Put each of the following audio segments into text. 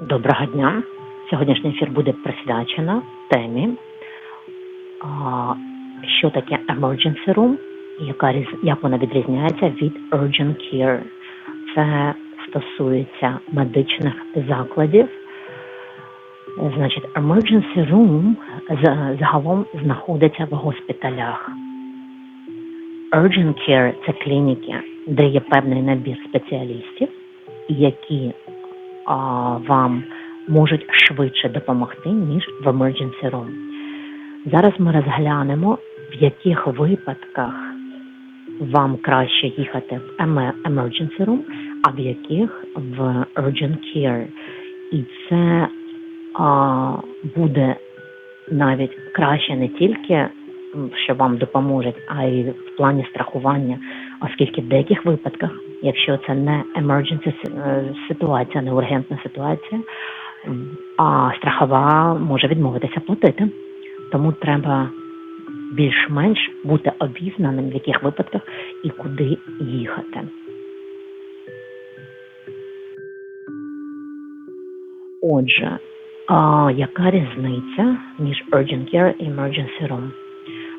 Доброго дня. Сьогоднішній ефір буде присвячено темі, що таке emergency room, яка як вона відрізняється від urgent care. Це стосується медичних закладів. Значить, emergency room загалом знаходиться в госпіталях. Urgent care – це клініки, де є певний набір спеціалістів, які а, вам можуть швидше допомогти, ніж в emergency room. Зараз ми розглянемо, в яких випадках вам краще їхати в еме- emergency room, а в яких в urgent care. І це а, буде навіть краще не тільки, що вам допоможуть, а й в плані страхування, оскільки в деяких випадках, якщо це не emergency е, ситуація, не ургентна ситуація, а страхова може відмовитися платити. Тому треба більш-менш бути обізнаним, в яких випадках і куди їхати. Отже, а, яка різниця між urgent care і emergency room?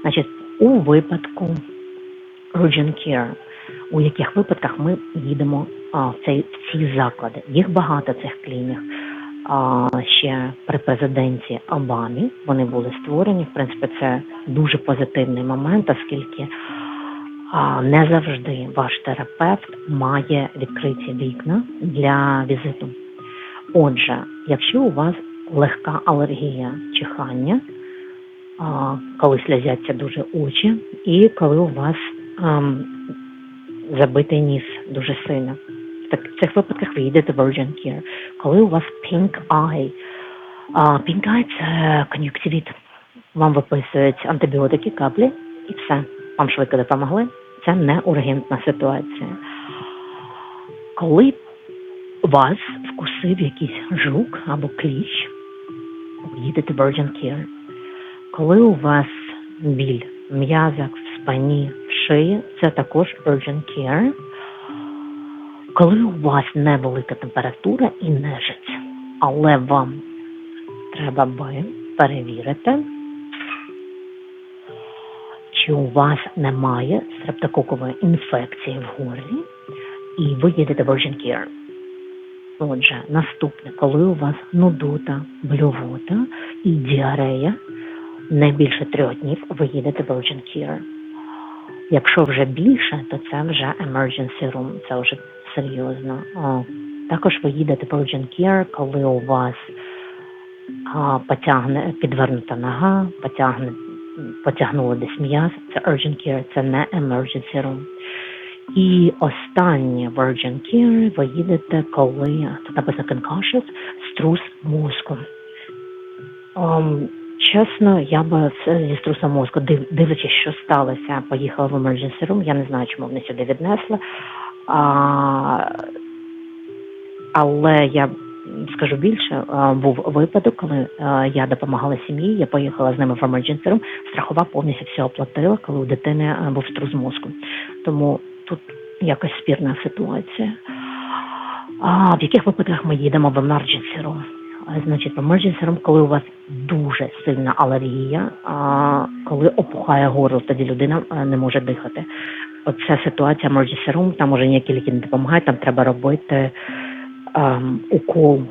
Значить, у випадку urgent care, у яких випадках ми їдемо а, в, цей, в ці заклади. Їх багато цих клінік. А, ще при президенті Обамі вони були створені. В принципі, це дуже позитивний момент, оскільки а, не завжди ваш терапевт має відкриті вікна для візиту. Отже, якщо у вас легка алергія чихання, а, коли сльозяться дуже очі, і коли у вас забитий ніс дуже сильно. В цих випадках ви їдете urgent care. Коли у вас pink eye, pink eye – це кон'юктивіт. Вам виписують антибіотики, каплі і все. Вам швидко допомогли. Це не ургентна ситуація. Коли вас вкусив якийсь жук або кліщ, їдете в urgent care. Коли у вас біль в м'язах, в спині, шиї, це також urgent care. Коли у вас невелика температура і нежить, але вам треба би перевірити, чи у вас немає стрептококової інфекції в горлі, і ви їдете в urgent care. Отже, наступне, коли у вас нудота, блювота і діарея, не більше трьох днів ви їдете в urgent care. Якщо вже більше, то це вже emergency room, це вже серйозно. Також ви їдете в urgent care, коли у вас потягне підвернута нога, потягне, потягнуло десь м'яз, це urgent care, це не emergency room. І останнє в urgent care ви їдете, коли тут написано concussions, струс мозку. Ем, чесно, я би зі струсом мозку, див, дивлячись, що сталося, поїхала в emergency room. Я не знаю, чому вони сюди віднесли. А, але я скажу більше, а, був випадок, коли а, я допомагала сім'ї, я поїхала з ними в emergency room, страхова повністю все оплатила, коли у дитини був струс мозку. Тому тут якась спірна ситуація. А в яких випадках ми їдемо в emergency room? Значить, emergency room, коли у вас дуже сильна алергія, коли опухає горло, тоді людина не може дихати. Оця ситуація room, там уже ніякі ліки не допомагають, там треба робити ем, укол.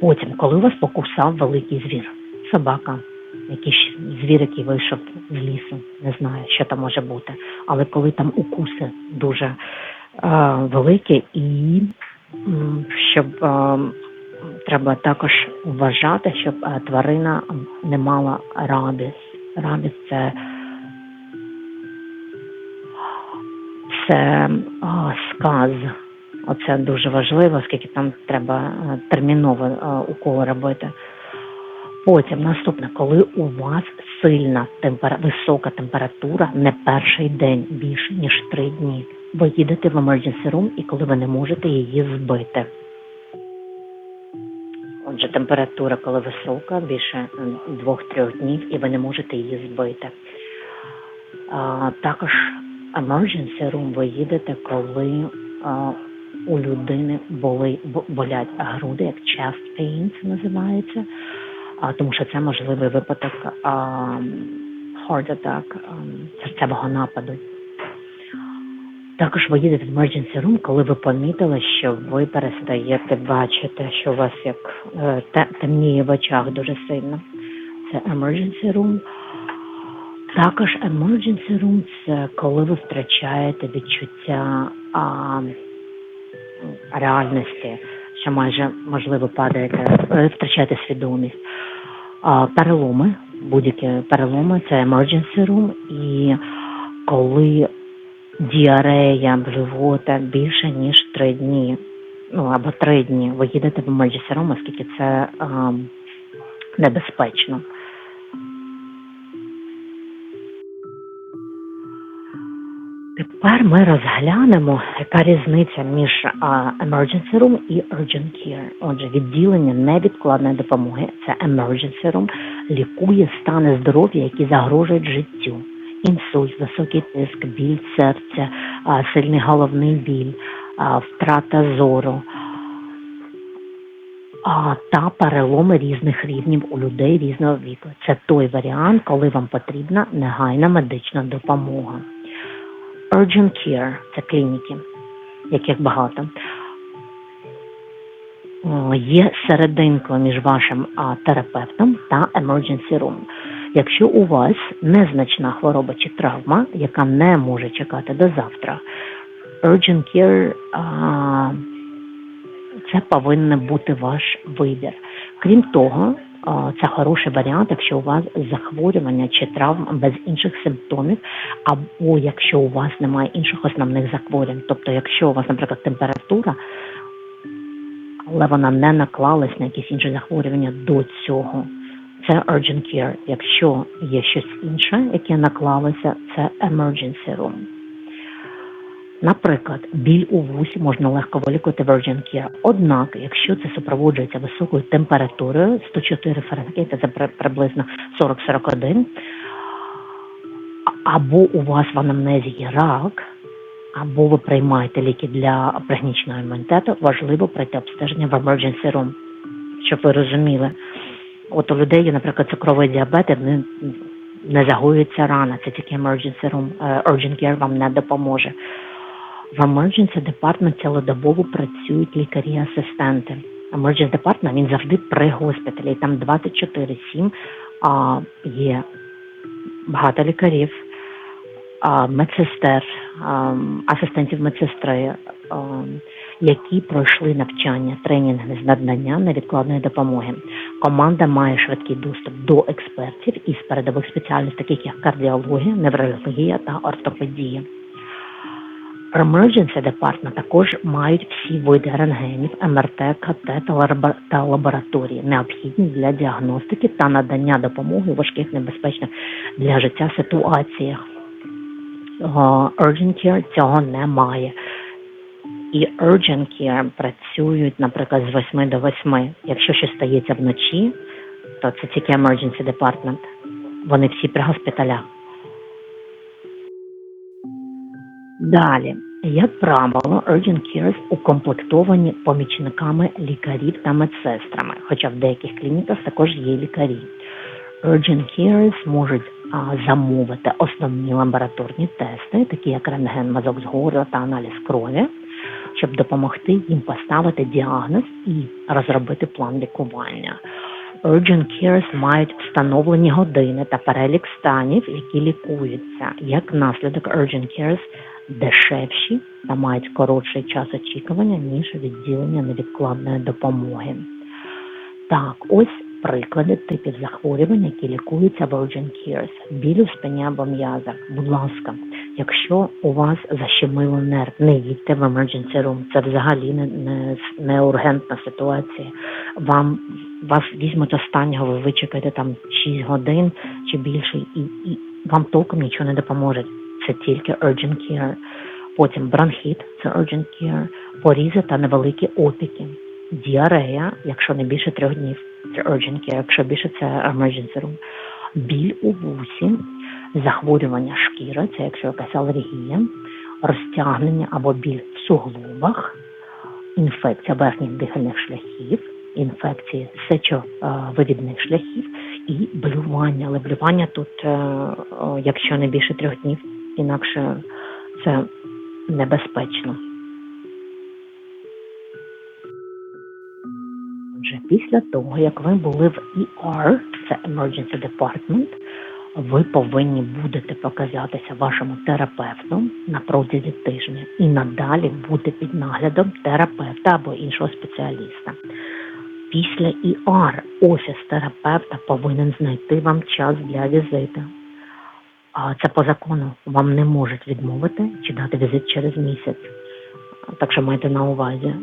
Потім, коли у вас покусав великий звір, собака, якийсь звір, який вийшов з лісу, не знаю, що там може бути. Але коли там укуси дуже е, великі, і щоб е, треба також вважати, щоб е, тварина не мала рабіс. Рабіс це це а, сказ. Оце дуже важливо, оскільки там треба е, терміново е, уколи робити. Потім наступне, коли у вас сильна темпера... висока температура не перший день, більше ніж три дні. Ви їдете в emergency room і коли ви не можете її збити. Отже, температура, коли висока, більше е, двох-трьох днів, і ви не можете її збити. А, також emergency room ви їдете, коли а, у людини боли, болять груди, як chest pain це називається, а, тому що це можливий випадок а, heart attack, а, серцевого нападу. Також ви їдете в emergency room, коли ви помітили, що ви перестаєте бачити, що у вас як е, темніє в очах дуже сильно. Це emergency room. Також emergency room – це коли ви втрачаєте відчуття а, реальності, що майже можливо падаєте, втрачаєте свідомість. А, переломи, будь-які переломи це emergency room, і коли діарея, живота більше ніж три дні, ну або три дні, ви їдете в room, оскільки це а, небезпечно. Тепер ми розглянемо, яка різниця між а, emergency room і urgent care. Отже, відділення невідкладної допомоги це emergency room, лікує стани здоров'я, які загрожують життю. Інсульт, високий тиск, біль серця, сильний головний біль, втрата зору та переломи різних рівнів у людей різного віку. Це той варіант, коли вам потрібна негайна медична допомога. Urgent Care – це клініки, яких багато. Є серединкою між вашим терапевтом та emergency room. Якщо у вас незначна хвороба чи травма, яка не може чекати до завтра, urgent care це повинен бути ваш вибір. Крім того, це хороший варіант, якщо у вас захворювання чи травм без інших симптомів, або якщо у вас немає інших основних захворювань. Тобто, якщо у вас, наприклад, температура, але вона не наклалась на якісь інші захворювання до цього. Це urgent care. Якщо є щось інше, яке наклалося, це emergency room. Наприклад, біль у вусі можна легко вилікувати в urgent care. Однак, якщо це супроводжується високою температурою 104 Фаренгейт, це приблизно 40-41, або у вас в анамнезі є рак, або ви приймаєте ліки для пригнічного імунітету, важливо пройти обстеження в emergency room, щоб ви розуміли. От у людей є, наприклад, цукровий діабет, і не, загоюється рана, це тільки emergency room, е, urgent care вам не допоможе. В emergency department цілодобово працюють лікарі-асистенти. Emergency department, він завжди при госпіталі, там 24-7 а, є багато лікарів, а, медсестер, а, асистентів медсестри, а, які пройшли навчання, тренінги з надання невідкладної допомоги. Команда має швидкий доступ до експертів із передових спеціальностей, таких як кардіологія, неврологія та ортопедія. Emergency Department також мають всі види рентгенів, МРТ, КТ та лабораторії, необхідні для діагностики та надання допомоги у важких небезпечних для життя ситуаціях. О, Urgent Care цього немає. І Urgent Care працюють, наприклад, з 8 до 8. Якщо щось стається вночі, то це тільки Emergency Department. Вони всі при госпіталях. Далі, як правило, urgent cares укомплектовані помічниками лікарів та медсестрами, хоча в деяких клініках також є лікарі. Urgent cares можуть а, замовити основні лабораторні тести, такі як рентген, мазок з горла та аналіз крові, щоб допомогти їм поставити діагноз і розробити план лікування. Urgent Cares мають встановлені години та перелік станів, які лікуються. Як наслідок Urgent Cares дешевші та мають коротший час очікування, ніж відділення невідкладної допомоги. Так, ось приклади типів захворювань, які лікуються Urgent Cares. Біль у спині або м'язах. Будь ласка, якщо у вас защемило нерв, не їдьте в emergency room. Це взагалі не, не, не ургентна ситуація. Вам вас візьмуть останнього, ви вичекаєте там 6 годин чи більше, і, і вам толком нічого не допоможе. Це тільки urgent care. Потім бронхіт це urgent care, порізи та невеликі опіки. Діарея, якщо не більше трьох днів, це urgent care, якщо більше це emergency room. Біль у вусі, захворювання шкіри, це якщо якась алергія, розтягнення або біль в суглобах, інфекція верхніх дихальних шляхів, інфекції сечовивідних шляхів і блювання. Але блювання тут, е, якщо не більше трьох днів, інакше це небезпечно. Після того, як ви були в ER, це Emergency Department, ви повинні будете показатися вашому терапевту на протязі тижня і надалі бути під наглядом терапевта або іншого спеціаліста. Після ER офіс терапевта повинен знайти вам час для візиту. Це по закону вам не можуть відмовити чи дати візит через місяць. Так що майте на увазі.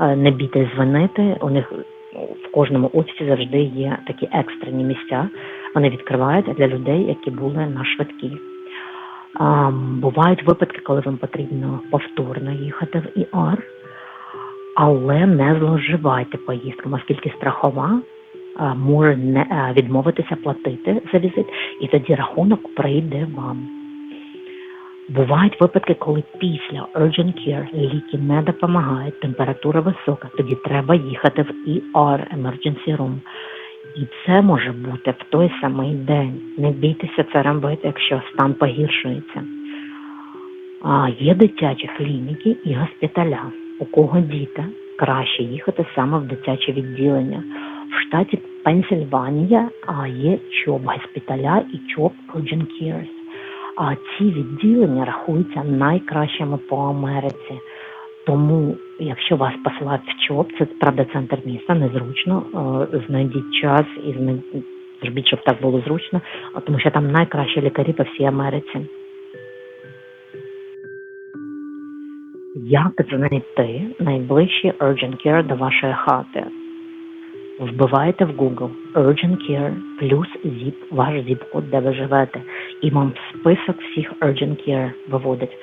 Е, Не бійтесь дзвонити. У них в кожному офісі завжди є такі екстрені місця. Вони відкривають для людей, які були на швидкій. Бувають випадки, коли вам потрібно повторно їхати в ІР, але не зловживайте поїздками, оскільки страхова може не відмовитися платити за візит, і тоді рахунок прийде вам. Бувають випадки, коли після urgent care ліки не допомагають, температура висока, тоді треба їхати в ER, emergency room. І це може бути в той самий день. Не бійтеся це робити, якщо стан погіршується. А, є дитячі клініки і госпіталя. У кого діти, краще їхати саме в дитяче відділення. В штаті Пенсильванія а, є ЧОП госпіталя і ЧОП Urgent Cares. А ці відділення рахуються найкращими по Америці. Тому, якщо вас посилають в ЧОП, це правда центр міста, незручно. е, Знайдіть час і зна- зробіть, щоб так було зручно, тому що там найкращі лікарі по всій Америці. Як знайти найближчий urgent care до вашої хати? Вбиваєте в Google Urgent Care плюс ZIP, ваш zip-код, де ви живете, і вам список всіх Urgent Care виводить.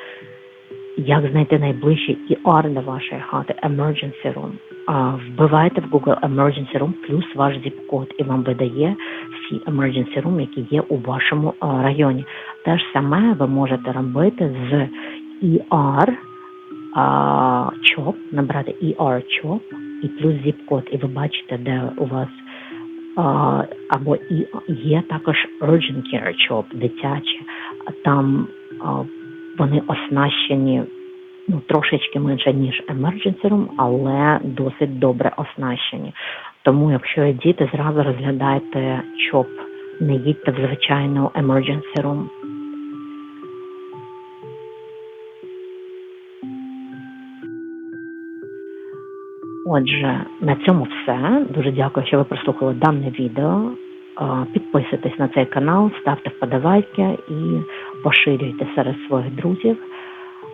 Як знайти найближчий ER до вашої хати, Emergency Room. А, вбиваєте в Google Emergency Room плюс ваш zip-код, і вам видає всі Emergency Room, які є у вашому районі. Те ж саме ви можете робити з ER ЧОП, набрати ER ЧОП і плюс zip-код, і ви бачите, де у вас а, або і є також Urgent Care ЧОП, дитячі, там а, вони оснащені ну, трошечки менше, ніж Emergency Room, але досить добре оснащені. Тому, якщо є діти, зразу розглядайте ЧОП, не їдьте в звичайну Emergency Room. Отже, на цьому все. Дуже дякую, що ви прослухали дане відео. Е, Підписуйтесь на цей канал, ставте вподобайки і поширюйте серед своїх друзів,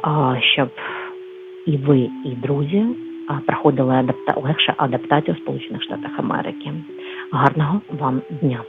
е, щоб і ви, і друзі е, проходили адапта... легше адаптацію в Сполучених Штатах Америки. Гарного вам дня!